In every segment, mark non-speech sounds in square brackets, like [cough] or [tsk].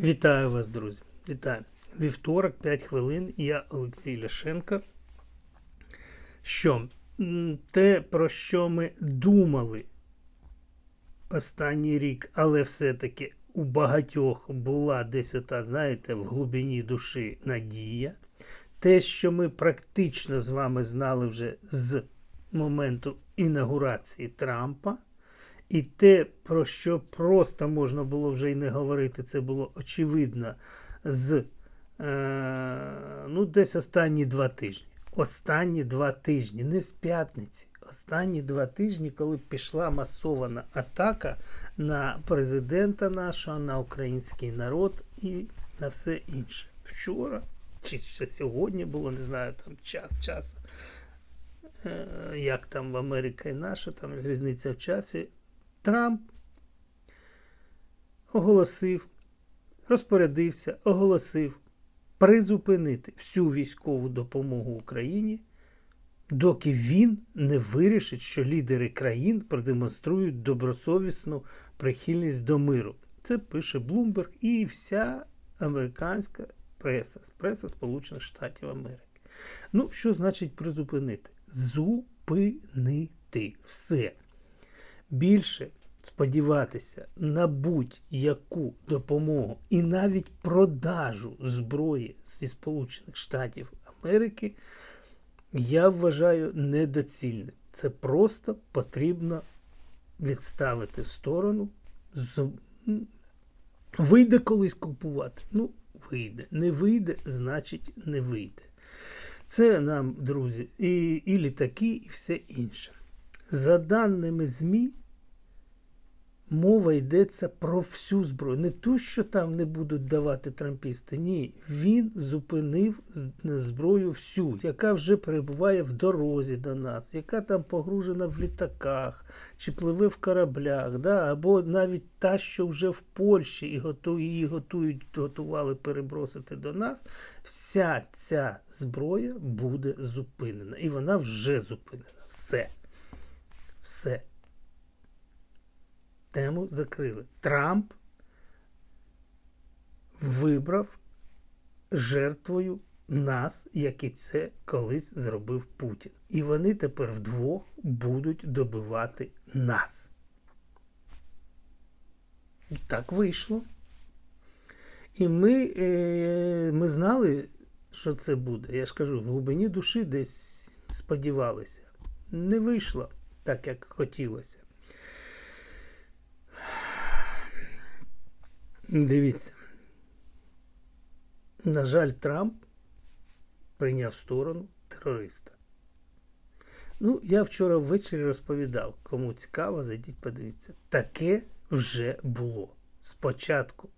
Вітаю вас, друзі. Вітаю. Вівторок, 5 хвилин. Я Олексій Ляшенко. Що? Те, про що ми думали останній рік, але все-таки у багатьох була десь ота, знаєте, в глибині душі надія. Те, що ми практично з вами знали вже з моменту інаугурації Трампа. І те, про що просто можна було вже й не говорити, це було очевидно з е, ну, десь останні два тижні. Останні два тижні, не з п'ятниці. Останні два тижні, коли пішла масована атака на президента нашого, на український народ і на все інше. Вчора, чи ще сьогодні було, не знаю, там час, час. е, Як там Америка і наша, там різниця в часі. Трамп оголосив, розпорядився, оголосив призупинити всю військову допомогу Україні, доки він не вирішить, що лідери країн продемонструють добросовісну прихильність до миру. Це пише Блумберг і вся американська преса, преса Сполучених Штатів Америки. Ну, що значить призупинити? Зупинити все більше сподіватися на будь-яку допомогу і навіть продажу зброї зі Сполучених Штатів Америки, я вважаю недоцільним. Це просто потрібно відставити в сторону. Вийде колись купувати. Ну, вийде. Не вийде, значить, не вийде. Це нам, друзі, і, і літаки, і все інше. За даними ЗМІ, мова йдеться про всю зброю. Не ту, що там не будуть давати трампісти. Ні, він зупинив зброю всю, яка вже перебуває в дорозі до нас, яка там погружена в літаках чи пливе в кораблях, да? або навіть та, що вже в Польщі і готу- її готують, готували перебросити до нас. Вся ця зброя буде зупинена. І вона вже зупинена. Все. Все. Тему закрили. Трамп вибрав жертвою нас, як і це колись зробив Путін. І вони тепер вдвох будуть добивати нас. Так вийшло. І ми, е, ми знали, що це буде. Я ж кажу, в глибині душі десь сподівалися. Не вийшло так, як хотілося. Дивіться. На жаль, Трамп прийняв сторону терориста. Ну, я вчора ввечері розповідав, кому цікаво, зайдіть, подивіться. Таке вже було. Спочатку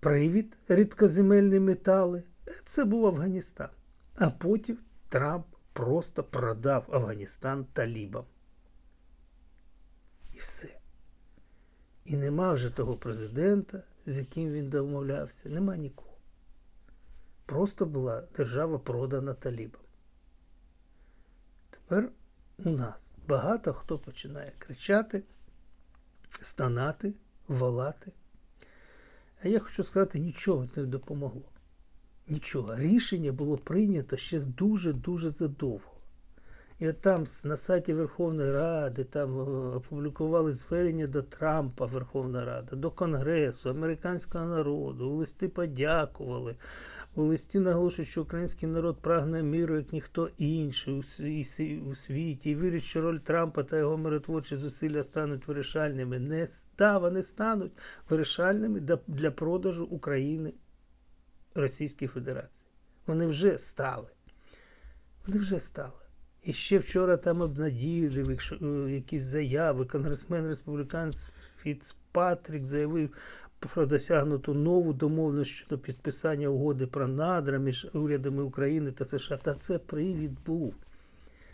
привід рідкоземельні метали. Це був Афганістан. А потім Трамп просто продав Афганістан талібам. І все. І нема вже того президента, з яким він домовлявся. Нема нікого. Просто була держава продана талібам. Тепер у нас багато хто починає кричати, стонати, волати. А я хочу сказати, нічого не допомогло. Нічого. Рішення було прийнято ще дуже-дуже задовго. І от там на сайті Верховної Ради там е, опублікували звернення до Трампа Верховна Рада, до Конгресу, американського народу, у листи подякували. У листі наголошують, що український народ прагне миру, як ніхто інший у, світі, і вірить, що роль Трампа та його миротворчі зусилля стануть вирішальними. Не ста, вони стануть вирішальними для продажу України Російській Федерації. Вони вже стали. Вони вже стали. І ще вчора там обнадіювали якщо, е, якісь заяви. Конгресмен республіканець Фіцпатрік заявив про досягнуту нову домовленість щодо підписання угоди про надра між урядами України та США. Та це привід був.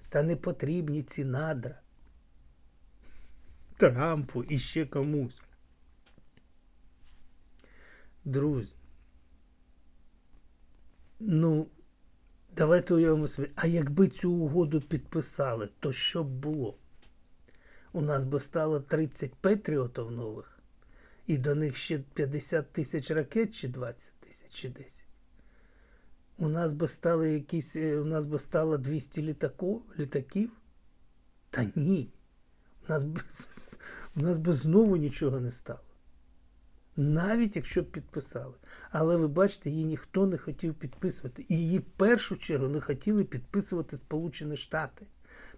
Та не потрібні ці надра. Трампу і ще комусь. Друзі. Ну, давайте уявимо собі, а якби цю угоду підписали, то що б було? У нас би стало 30 патріотів нових, І до них ще 50 тисяч ракет, чи 20 тисяч, чи 10. У нас би стали якісь, е, у нас би стало 200 літако, літаків? Та ні. У нас, би, у нас би знову нічого не стало. Навіть якщо б підписали. Але ви бачите, її ніхто не хотів підписувати. І її в першу чергу не хотіли підписувати Сполучені Штати.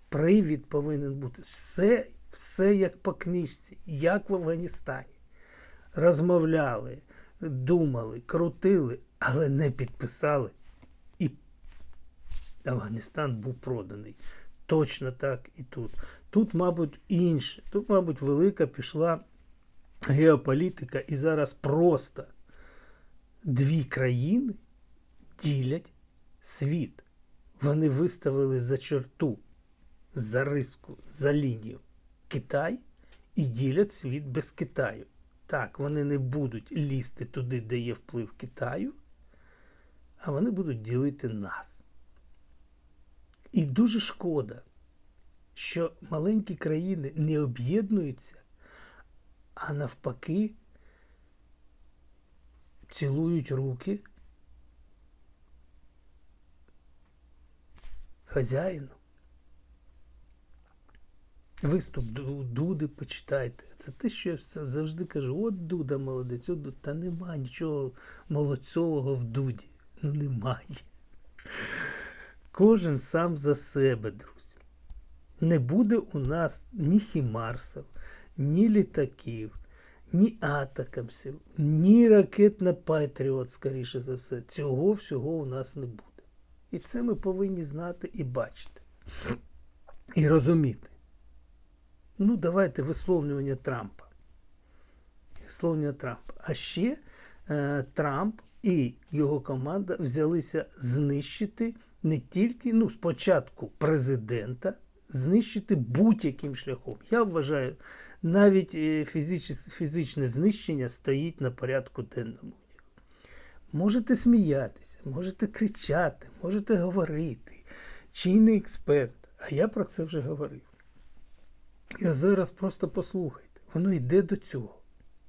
Привід повинен бути. Все, все як по книжці, як в Афганістані. Розмовляли, думали, крутили, але не підписали. І Афганістан був проданий. Точно так і тут. Тут, мабуть, інше. Тут, мабуть, велика пішла геополітика, і зараз просто дві країни ділять світ. Вони виставили за черту, за риску, за лінію Китай і ділять світ без Китаю. Так, вони не будуть лізти туди, де є вплив Китаю, а вони будуть ділити нас. І дуже шкода, що маленькі країни не об'єднуються, а навпаки цілують руки хазяїну. Виступ Дуди почитайте. Це те, що я завжди кажу: от Дуда молодець, от Дуда. Та нема нічого молодцового в Дуді. Ну немає. Кожен сам за себе, друзі. Не буде у нас ні хімарсів, ні літаків, ні атакамсів, ні ракетна Патріот, скоріше за все. Цього всього у нас не буде. І це ми повинні знати і бачити. І розуміти. Ну, давайте висловлювання Трампа. Висловлювання Трампа. А ще е, Трамп і його команда взялися знищити не тільки ну, спочатку президента, знищити будь-яким шляхом. Я вважаю, навіть фізичне, фізичне знищення стоїть на порядку денному. Можете сміятися, можете кричати, можете говорити. Чийний експерт. А я про це вже говорив. А зараз просто послухайте, воно йде до цього.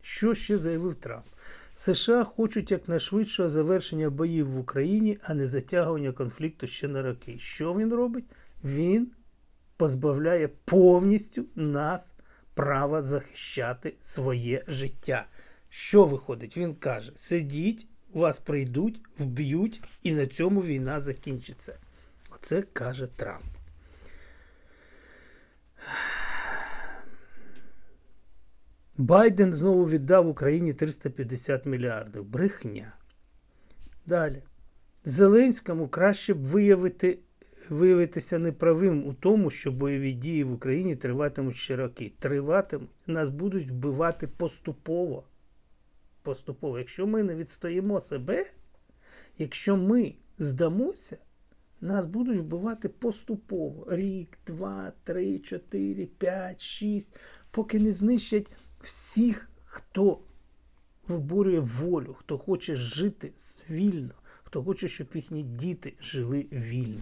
Що ще заявив Трамп? США хочуть якнайшвидшого завершення боїв в Україні, а не затягування конфлікту ще на роки. Що він робить? Він позбавляє повністю нас права захищати своє життя. Що виходить? Він каже: сидіть, вас прийдуть, вб'ють, і на цьому війна закінчиться. Оце каже Трамп. Байден знову віддав Україні 350 мільярдів. Брехня. Далі. Зеленському краще б виявити, виявитися неправим у тому, що бойові дії в Україні триватимуть ще роки. Триватимуть, нас будуть вбивати поступово. Поступово. Якщо ми не відстоїмо себе, якщо ми здамося, нас будуть вбивати поступово. Рік, два, три, чотири, п'ять, шість, поки не знищать всіх, хто виборює волю, хто хоче жити вільно, хто хоче, щоб їхні діти жили вільно.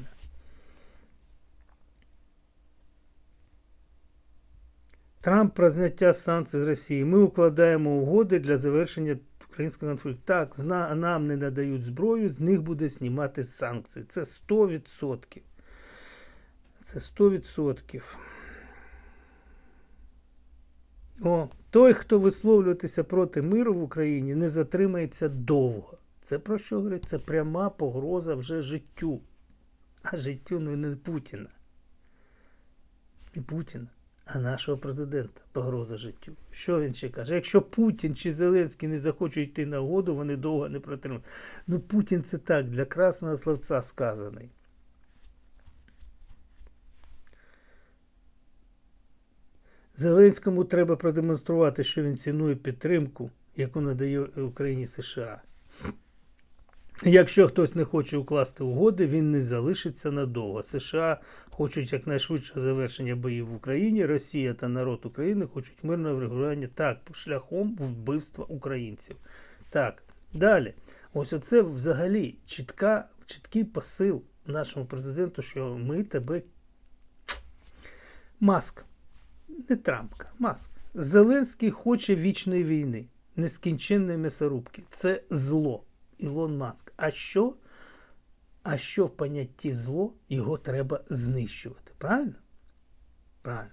Трамп про зняття санкцій з Росії. Ми укладаємо угоди для завершення українського конфлікту. Так, нам не надають зброю, з них буде знімати санкції. Це 100%. Це 100%. О, той, хто висловлюватися проти миру в Україні, не затримається довго. Це про що говорить? Це пряма погроза вже життю. А життю ну, не Путіна. Не Путіна, а нашого президента погроза життю. Що він ще каже? Якщо Путін чи Зеленський не захочуть йти на угоду, вони довго не протримують. Ну, Путін це так, для красного словця сказаний. Зеленському треба продемонструвати, що він цінує підтримку, яку надає Україні США. Якщо хтось не хоче укласти угоди, він не залишиться надовго. США хочуть якнайшвидше завершення боїв в Україні. Росія та народ України хочуть мирного врегулювання так, шляхом вбивства українців. Так, далі. Ось оце взагалі чітка, чіткий посил нашому президенту, що ми тебе. [tsk] Маск не Трампка, Маск. Зеленський хоче вічної війни. нескінченної м'ясорубки. Це зло. Ілон Маск. А що? А що в понятті зло, його треба знищувати. Правильно? Правильно.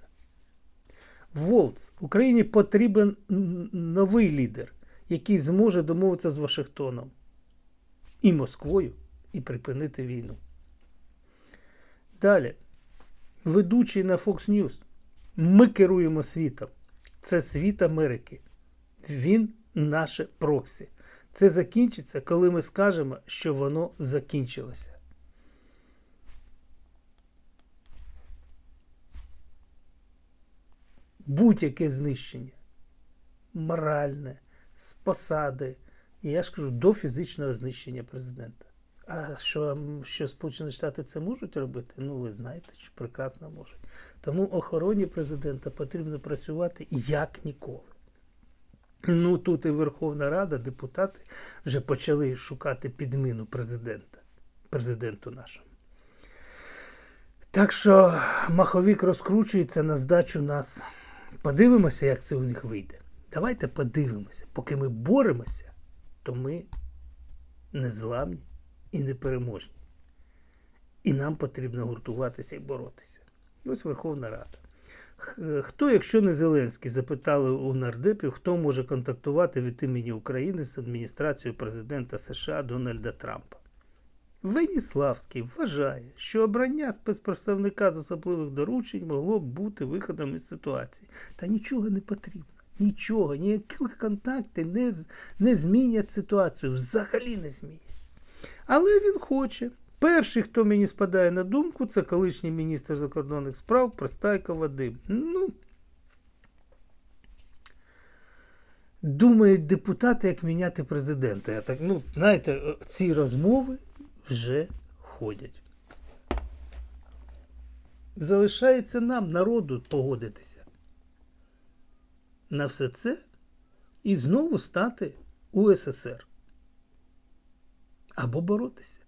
Волц. Україні потрібен новий лідер, який зможе домовитися з Вашингтоном і Москвою і припинити війну. Далі. Ведучий на Fox News. Ми керуємо світом. Це світ Америки. Він наше проксі. Це закінчиться, коли ми скажемо, що воно закінчилося. Будь-яке знищення. Моральне, з посади. Я ж кажу, до фізичного знищення президента. А що, що Сполучені Штати це можуть робити? Ну, ви знаєте, що прекрасно можуть. Тому охороні президента потрібно працювати як ніколи. Ну, тут і Верховна Рада, депутати вже почали шукати підміну президента, президенту нашому. Так що маховік розкручується на здачу нас. Подивимося, як це у них вийде. Давайте подивимося. Поки ми боремося, то ми незламні і непереможні. І нам потрібно гуртуватися і боротися. Ось Верховна Рада. Хто, якщо не Зеленський, запитали у нардепів, хто може контактувати від імені України з адміністрацією президента США Дональда Трампа. Веніславський вважає, що обрання спецпредставника з особливих доручень могло б бути виходом із ситуації. Та нічого не потрібно. Нічого, ніякі контакти не, не змінять ситуацію, взагалі не змінять. Але він хоче. Перший, хто мені спадає на думку, це колишній міністр закордонних справ Пристайко Вадим. Ну, думають депутати, як міняти президента. Я так, ну, знаєте, ці розмови вже ходять. Залишається нам, народу, погодитися на все це і знову стати УССР. Або боротися,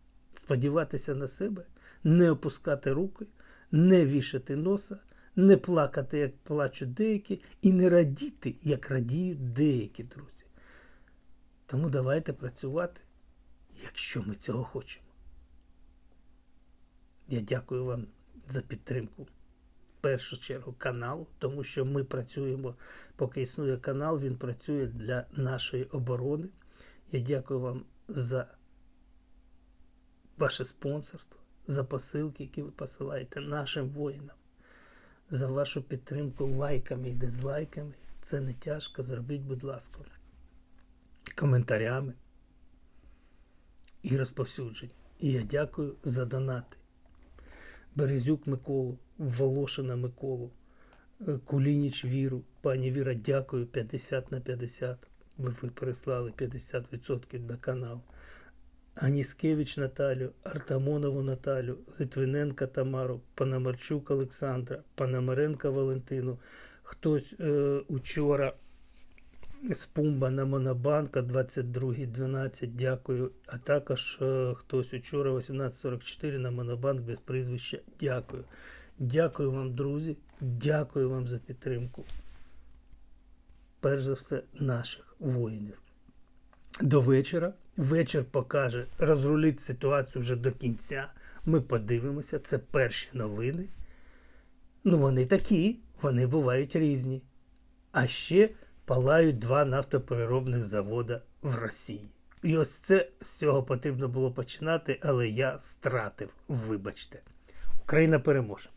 сподіватися на себе, не опускати руки, не вішати носа, не плакати, як плачуть деякі, і не радіти, як радіють деякі друзі. Тому давайте працювати, якщо ми цього хочемо. Я дякую вам за підтримку. В першу чергу каналу, тому що ми працюємо, поки існує канал, він працює для нашої оборони. Я дякую вам за ваше спонсорство, за посилки, які ви посилаєте нашим воїнам, за вашу підтримку лайками і дизлайками. Це не тяжко. Зробіть, будь ласка, коментарями і розповсюдження. І я дякую за донати. Березюк Миколу, Волошина Миколу, е, Кулініч Віру. Пані Віра, дякую 50 на 50. Ви, переслали 50% на канал. Аніскевич Наталю, Артамонову Наталю, Литвиненка Тамару, Панамарчук Олександра, Панамаренка Валентину. Хтось е, учора з Пумба на Монобанка 22.12, дякую. А також е, хтось учора 18.44 на Монобанк без прізвища. Дякую. Дякую вам, друзі. Дякую вам за підтримку. Перш за все, наших воїнів. До вечора. Вечір покаже, розрулить ситуацію вже до кінця. Ми подивимося, це перші новини. Ну, вони такі, вони бувають різні. А ще палають два нафтопереробних завода в Росії. І ось це з цього потрібно було починати, але я стратив. Вибачте. Україна переможе.